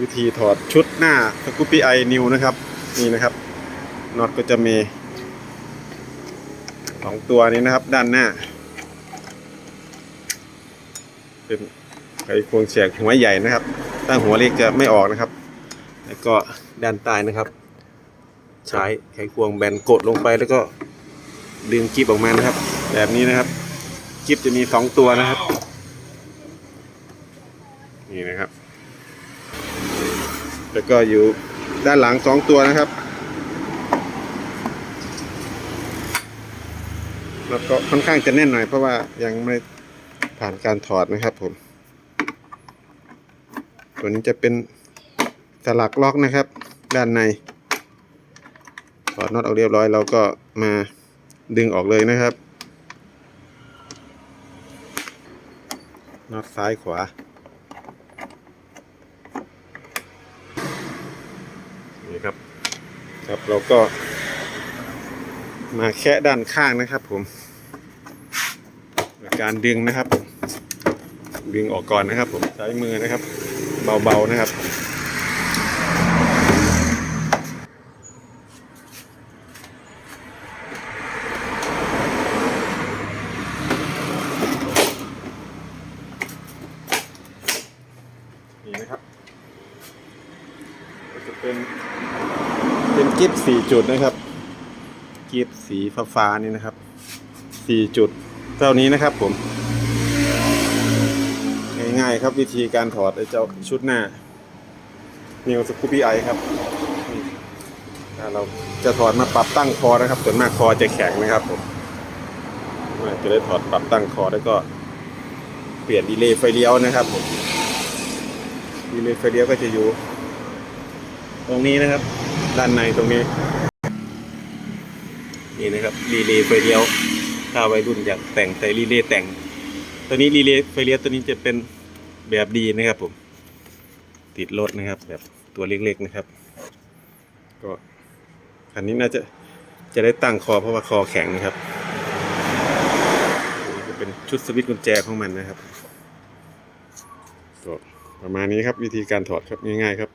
วิธีถอดชุดหน้าสกูปปี้ไอนิวนะครับ นี่นะครับน็อตก็จะมีสองตัวนี้นะครับ ด้านหน้า เป็นไขควงแฉกหัวใหญ่นะครับถ้าหัวเล็กจะไม่ออกนะครับ แล้วก็ด้านใต้นะครับ ใช้ไขควงแบนกดลงไปแล้วก็ดึงกิ๊บออกมานะครับ แบบนี้นะครับกิ๊บจะมีสองตัวนะครับ นี่นะครับ แล้วก็อยู่ด้านหลังสองตัวนะครับ แล้วก็ค่อนข้างจะแน่นหน่อยเพราะว่ายังไม่ผ่านการถอดนะครับผม ตัวนี้จะเป็นสลักล็อกนะครับ ด้านใน ถอดน็อตออกเรียบร้อยเราก็มาดึงออกเลยนะครับน็อตซ้ายขวา นี่ครับ ครับเราก็ มาแค่ด้านข้างนะครับ ผมการดึงนะครับ ดึงออกก่อนนะครับ ผมใช้มือนะครับ เบาๆนะครับ นี่นะครับก็ จะเป็น เป็นกิฟสี่จุดนะครับ กิฟสีฟ้าๆนี่นะครับสี่จุดเท่านี้นะครับผม ง่ายๆครับวิธีการถอดไอ้เจ้าชุดหน้านิวสกูปี้ไอครับถ้าเราจะถอดมาปรับตั้งคอนะครับส่วนมากคอจะแข็งนะครับผมจะได้ถอดปรับตั้งคอแล้วก็เปลี่ยนดีเลย์ไฟเลี้ยวนะครับผมดีเลย์ไฟเลี้ยวก็จะอยู่ ตรงนี้นะครับ ด้านในตรงนี้ นี่นะครับรีเลย์ไฟเลี้ยวถ้าวัยรุ่นอยากแต่งใส่รีเลย์แต่ง ตัวนี้รีเลย์ไฟเลี้ยวตัวนี้จะเป็นแบบดีนะครับผม ติดรถนะครับ แบบตัวเล็กๆนะครับ ก็อันนี้น่าจะจะได้ตั้งคอเพราะว่าคอแข็งนะครับนี่จะเป็นชุดสวิตช์กุญแจของมันนะครับก็ประมาณนี้ครับวิธีการถอดครับง่ายๆครับ